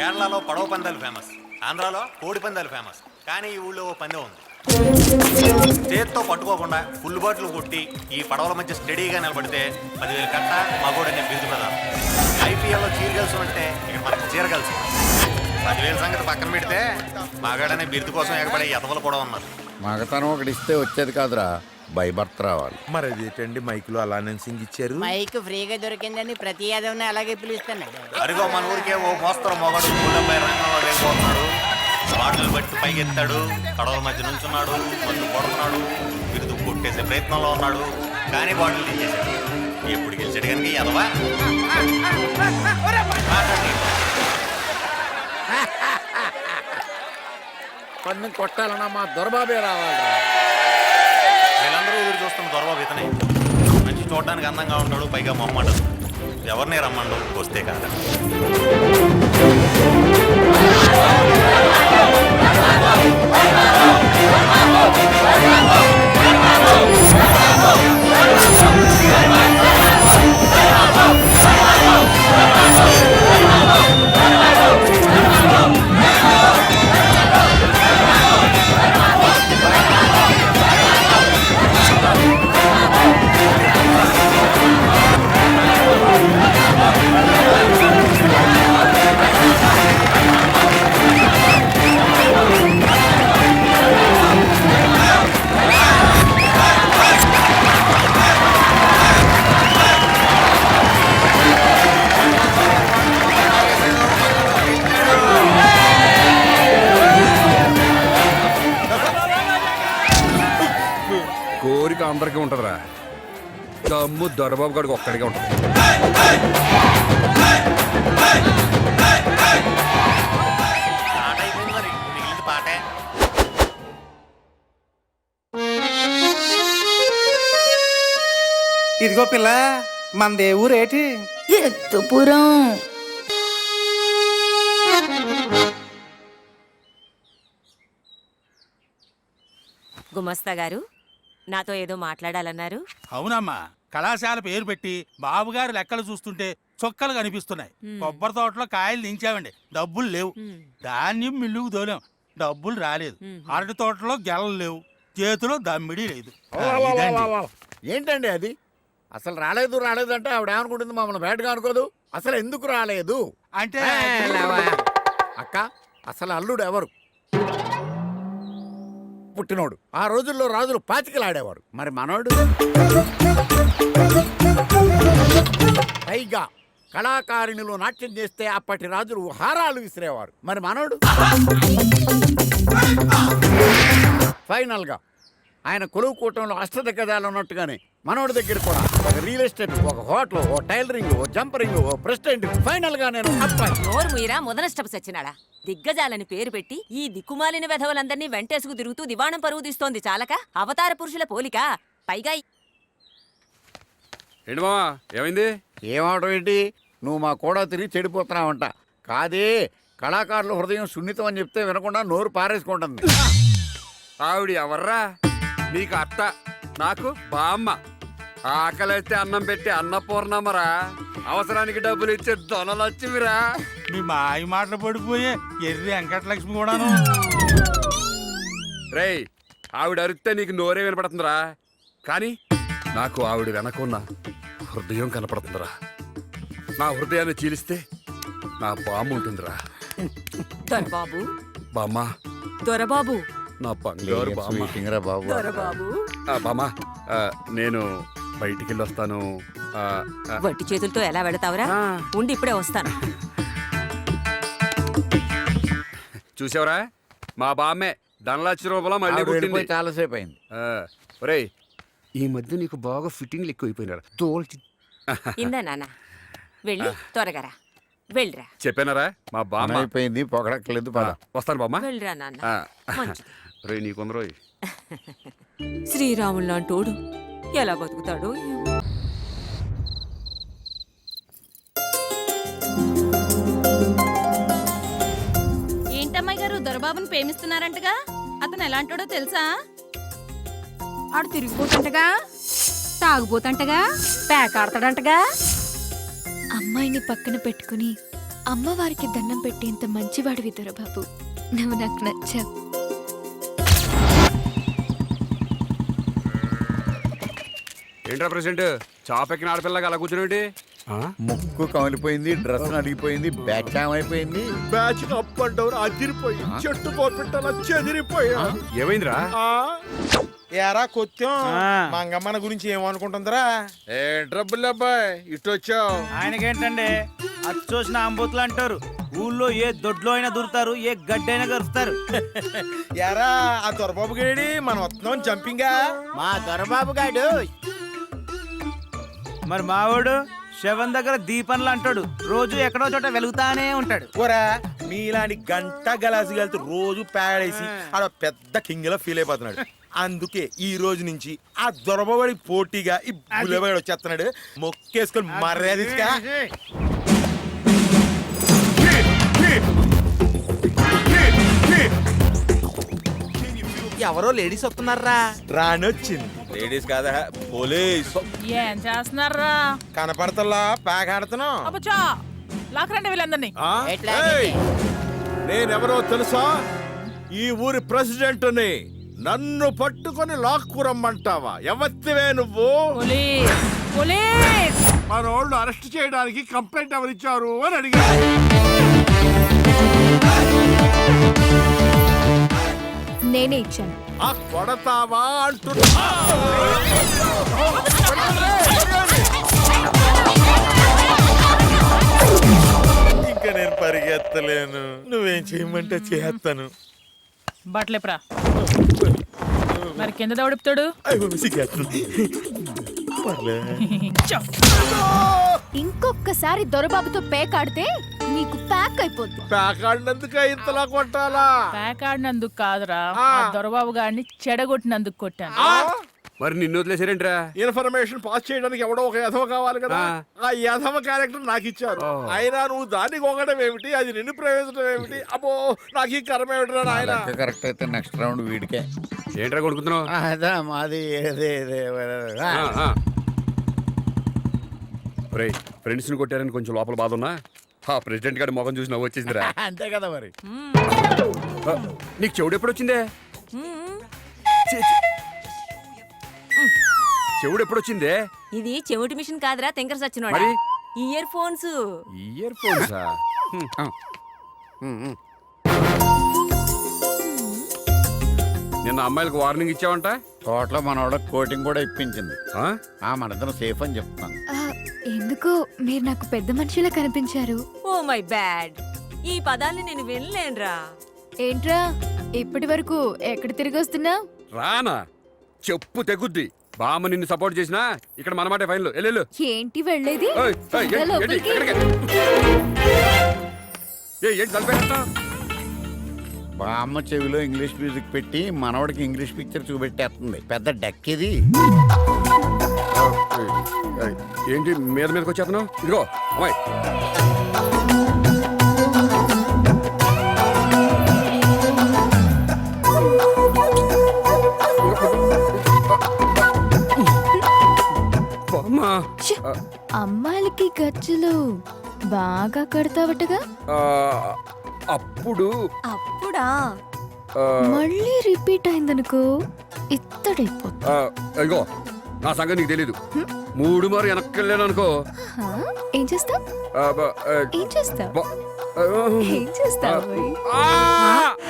కేరళలో పడవ పందాలు ఫేమస్ ఆంధ్రాలో కోడి పందాలు ఫేమస్ కానీ ఈ ఊళ్ళో ఓ పందెం ఉంది. చేత్తో పట్టుకోకుండా ఫుల్ బాటిల్ కొట్టి ఈ పడవల మధ్య స్టడీగా నిలబడితే పదివేలు కట్ట మగోడనే బిరుదు ప్రధానం ఐపీఎల్లో చీర కలిసి ఉంటే ఇక్కడ మనకు చీర కలిసి పదివేల సంగతి పక్కన పెడితే మగాడనే బిరుదు కోసం ఎగబడే ఎదవలు కూడా ఉన్నారు. మగతనం ఒకటి ఇస్తే వచ్చేది కాదురా. భయభర్త రావాలి. మరి అదేంటండి మైకులో అలా సింగ్ ఇచ్చారు? మైక్ ఫ్రీగా దొరికిందని ప్రతి యాదవ్ని అలాగే పిలుస్తున్నాడు అదిగో మన ఊరికే ఓ మోస్తరు మొగడు గుండెపై రంగంలో వెళ్ళిపోతున్నాడు బాటలు బట్టి పైకెత్తాడు. కడవల మధ్య నుంచున్నాడు. మందు కొడుతున్నాడు. బిరుదు కొట్టేసే ప్రయత్నంలో ఉన్నాడు. కానీ బాటిల్ తీసేశాడు. ఎప్పుడు గెలిచాడు కనుక ఎదవా. పన్ను కొట్టాలన్నా మా దొరబాబే ఎదురు చూస్తున్న ఇతనే మంచి చూడడానికి అందంగా ఉంటాడు పైగా మొహమాటదు ఎవరిని రమ్మండు? వస్తే కాదా. కోరిక దమ్ము దొరబాబు గడికి ఒక్కడికే ఉంటుంది. ఇదిగో పిల్ల మనదే ఊరేటి ఎత్తుపురం. గుమస్తా గారు నాతో ఏదో మాట్లాడాలన్నారు. అవునమ్మా. కళాశాల పేరు పెట్టి బాబుగారు లెక్కలు చూస్తుంటే చొక్కలు కనిపిస్తున్నాయి. కొబ్బరి తోటలో కాయలు దించామండి. డబ్బులు లేవు. ధాన్యం మిల్లుకు దోలాం డబ్బులు రాలేదు. అరటి తోటలో గెలలు లేవు. చేతిలో దమ్మిడి లేదు. ఏంటండి అది? అసలు రాలేదు రాలేదు అంటే ఆవిడ ఏమనుకుంటుంది? మమ్మల్ని బయటగా అనుకోదు. అసలు ఎందుకు రాలేదు? అంటే. అక్క అసలు అల్లుడు ఎవరు? పుట్టినోడు. ఆ రోజుల్లో రాజులు పాతికలాడేవారు. మరి మనోడు? పైగా కళాకారిణిలో నాట్యం చేస్తే అప్పటి రాజులు హారాలు విసిరేవారు. మరి మనోడు? ఫైనల్గా ఆయన కొలువు కూటంలో అష్టదిగ్గజాలు ఉన్నట్టుగానే మనోడి దగ్గర కూడా ఒక రియల్ ఎస్టేట్ ఒక హోటల్ ఓ టైలరింగ్ ఓ జంపరింగ్ ఓ ప్రెసిడెంట్ ఫైనల్గా నేను నోరు మీరా ముదనష్టపు సచ్చినాడా? దిగ్గజాలని పేరు పెట్టి ఈ దిక్కుమాలిన వెధవలందరినీ వెంటేసుకు తిరుగుతూ దివాణం పరువు తీస్తోంది చాలక? అవతార పురుషుల పోలిక? పైగా ఈ- ఏంటి మావా ఏమైంది? ఏమావటం ఏంటి? నువ్వు మా కూడా తిరిగి చెడిపోతున్నావంట. కాదే కళాకారుల హృదయం సున్నితం అని చెప్తే వినకుండా నోరు పారేసుకుంటుంది. ఆవిడ ఎవర్రా? నీకు అత్త నాకు బామ్మ. ఆకలిస్తే అన్నం పెట్టి అన్నపూర్ణమ్మరా. అవసరానికి డబ్బులు ఇచ్చే దొనలచ్చిమిరా మీ మాయ మాటలు పడిపోయే ఎర్రి వెంకటలక్ష్మి కూడాను. రేయ్ ఆవిడ అరిస్తే నీకు నోరే వినపడుతుందిరా. కానీ నాకు ఆవిడ వెనకున్న హృదయం కనపడుతుందిరా. నా హృదయాన్ని చీలిస్తే నా బామ్మ ఉంటుందిరా. దొరబాబు బామ్మ. దొరబాబు. నా బంగారు బామ్మ. స్వీటింగ్ రా బాబు? దొరబాబు ఆ, బామ్మ ఆ, నేను బయటికి వెళ్ళొస్తాను ఆ, ఆ, వట్టి చేతులతో ఎలా వెళతావురా? ఆ. ఉండి ఇప్పుడే వస్తాను. చూసావురా? మా బామ్మే ధనలక్ష రూపాయల మళ్ళీ ఆవిడ పుట్టింది. వెళ్ళిపోయి చాలాసేపు అయింది ఆ, ఒరేయ్ ఈ మధ్య నీకు బాగా ఫిట్టింగ్లు ఎక్కువైపోయినారు? తోల్చి ఇందా నాన్న వెళ్ళి త్వరగా రా. వెళ్ళిరా. చెప్పానరా మా బామ్మ. అయిపోయింది పొగడక్కలేదు పద. వస్తాను బామ్మ. వెళ్ళిరా నాన్న. ఆ. మంచిది. రే నీకుందరోయ్ శ్రీరాములు లాంటోడు ఎలా బతుకుతాడో ఏమో. ఏంటమ్మాయి గారు దొరబాబుని ప్రేమిస్తున్నారంటగా? అతను ఎలాంటోడో తెలుసా? ఆడు తిరిగిపోతుంటగా? తాగుపోతుంటగా పేకాడతాడంటగా? అమ్మాయిని పక్కన పెట్టుకుని అమ్మవారికి దండం పెట్టేంత మంచివాడివి దొరబాబు. నువ్వు నాకు నచ్చావు. ఏంట్రా ప్రెసిడెంట్? చాపెక్కిన ఆడపిల్లగా అలా కూర్చునేటి ముక్కు కమిలిపోయింది డ్రెస్ అడిగిపోయింది బ్యాచ్ అయిపోయింది. బ్యాచ్ అప్ అండ్ డౌన్ అదిరిపోయి చెట్టు పోపెట్టాల చెదిరిపోయా? ఏమైందిరా? ఎరా కొత్తం మంగమ్మన గురించి ఏమనుకుంటుందిరా? ఏ ట్రబుల్ అబ్బాయి ఇటు వచ్చావు ఆయనకేంటండి? అది చూసిన అంబూతులు అంటారు. ఊళ్ళో ఏ దొడ్లో అయినా దూరుతారు ఏ గడ్డైనా గరుస్తారు ఎరా ఆ దొరబాబు గేడి మనం వస్తున్నాం జంపింగా. మా దొరబాబు గాడు మరి మావాడు శవం దగ్గర దీపంలు అంటాడు. రోజు ఎక్కడో చోట వెలుగుతానే ఉంటాడు. ఓరా మీలాంటి గంట గలాసి కలిసి రోజు పేడేసి ఆడ పెద్ద కింగ్ లా ఫీల్ అయిపోతున్నాడు. అందుకే ఈ రోజు నుంచి ఆ దొరబడి పోటీగా ఈ బుల్లబడి వచ్చేస్తున్నాడు. మొక్కేసుకొని మర్యాద. ఎవరో లేడీస్ వస్తున్నారా? రానొచ్చింది. లేడీస్ కాదా? పోలీస్. ఏం చేస్తున్నారా? కనపడతల్లా? ప్యాక్ ఆడుతున్నాం. అబ్బచా లాకరండి వీళ్ళందరినీ. నేనెవరో తెలుసా? ఈ ఊరి ప్రెసిడెంట్ని నన్ను పట్టుకొని లాక్కురమ్మంటావా ఎవత్తివే నువ్వు? Police police! మన వాళ్ళు అరెస్ట్ చేయడానికి కంప్లైంట్ ఎవరిచ్చారు అని అడిగారు నేనే ఇచ్చాను. ఆ కొడతావా అంటున్నా. ఇంకా నేను పరిగెత్తలేను. నువ్వేం చేయమంటే చేస్తాను. బట్టలేప్రా. మరి కింద దౌడుపుతాడు? ఇంకొకసారి దొరబాబుతో పేకాడితే నీకు ప్యాక్ అయిపోద్ది. ప్యాకాడినందుక ఇంతలా కొట్టాలా? ప్యాక్ ఆడినందుకు కాదురా. ఆ. దొరబాబు గారిని చెడగొట్టినందుకు కొట్టాను. మరి నిన్ను వదిలేసారేంట్రా ఇన్ఫర్మేషన్ పాస్ చేయడానికి ఎవడో ఒక యథవ కావాలి కదా? ఆ. యథవ క్యారెక్టర్ నాకు ఇచ్చారు. అయినా నువ్వు దాన్ని కొనడం ఏమిటి? అది నిన్ను ప్రవేశించడం ఏమిటి? అబ్బో నాకు ఈ కర్మ ఏమిటిరా నాయన? కరెక్ట్ అయితే నెక్స్ట్ రౌండ్ వీడికే. ఏంట్రా కొడుకుతున్నావు? అదా మాది ఏదే ఏదే ఫ్రెండ్స్ని కొట్టారని కొంచెం లోపల బాధ ఉన్నా? ఆ ప్రెసిడెంట్ గారి మొఖం చూసి నవ్వు వచ్చేసిందిరా అంతే కదా మరి. ఆ, నీకు చెవుడు ఎప్పుడు వచ్చిందే? ఛీ, ఛీ. చెవుడు ఎప్పుడు వచ్చిందే? ఇది చెవిటి మిషన్ కాదురా తింకర సచ్చినోడా. మరి? ఇయర్ ఫోన్స్ ఇయర్ ఫోన్సా నిన్న అమ్మాయిలకు వార్నింగ్ ఇచ్చావంట? తోటలో మనోడ కోటింగ్ కూడా ఇప్పించింది. ఆ? ఆ మనిద్దరం సేఫ్ అని చెప్తాను ఎందుకో మీరు నాకు పెద్ద మనిషిలా కనిపించారు. Oh my bad. ఈ పదాన్ని నేను వినలేనురా. ఏంట్రా ఇప్పటి వరకు ఎక్కడ తిరిగి వస్తున్నా? రానా? చెప్పు తెగుద్ది. బామ్మ నిన్ను సపోర్ట్ చేసినా? ఇక్కడ మనమాటే ఫైన్లు. వెళ్ళు ఏంటి వెళ్ళేది? ఏయ్, ఏయ్, ఏంటి, ఏంటి, లోపలికి. ఎక్కడికి? ఏయ్, ఏంటి తలపేస్తావ్? బామ్మ చెవిలో ఇంగ్లీష్ మ్యూజిక్ పెట్టి మనవడికి ఇంగ్లీష్ పిక్చర్ చూపెట్టేస్తుంది. పెద్ద డెక్ ఇది. ఏయ్, ఏంటి మీద మీదకి వచ్చేస్తున్నావు? ఇదిగో అమ్మాయి! అమ్మాయిలకి గజ్జలు బాగా కడతావటగా? అప్పుడు. అప్పుడా? మళ్ళీ రిపీట్ అయిందనుకో ఇదిగో నా సంగతి నీకు తెలీదు. మూడు మారు వెనక్కి వెళ్ళాను అనుకో ఏం చేస్తావ్? ఏం చేస్తావ్? ఏం చేస్తావు!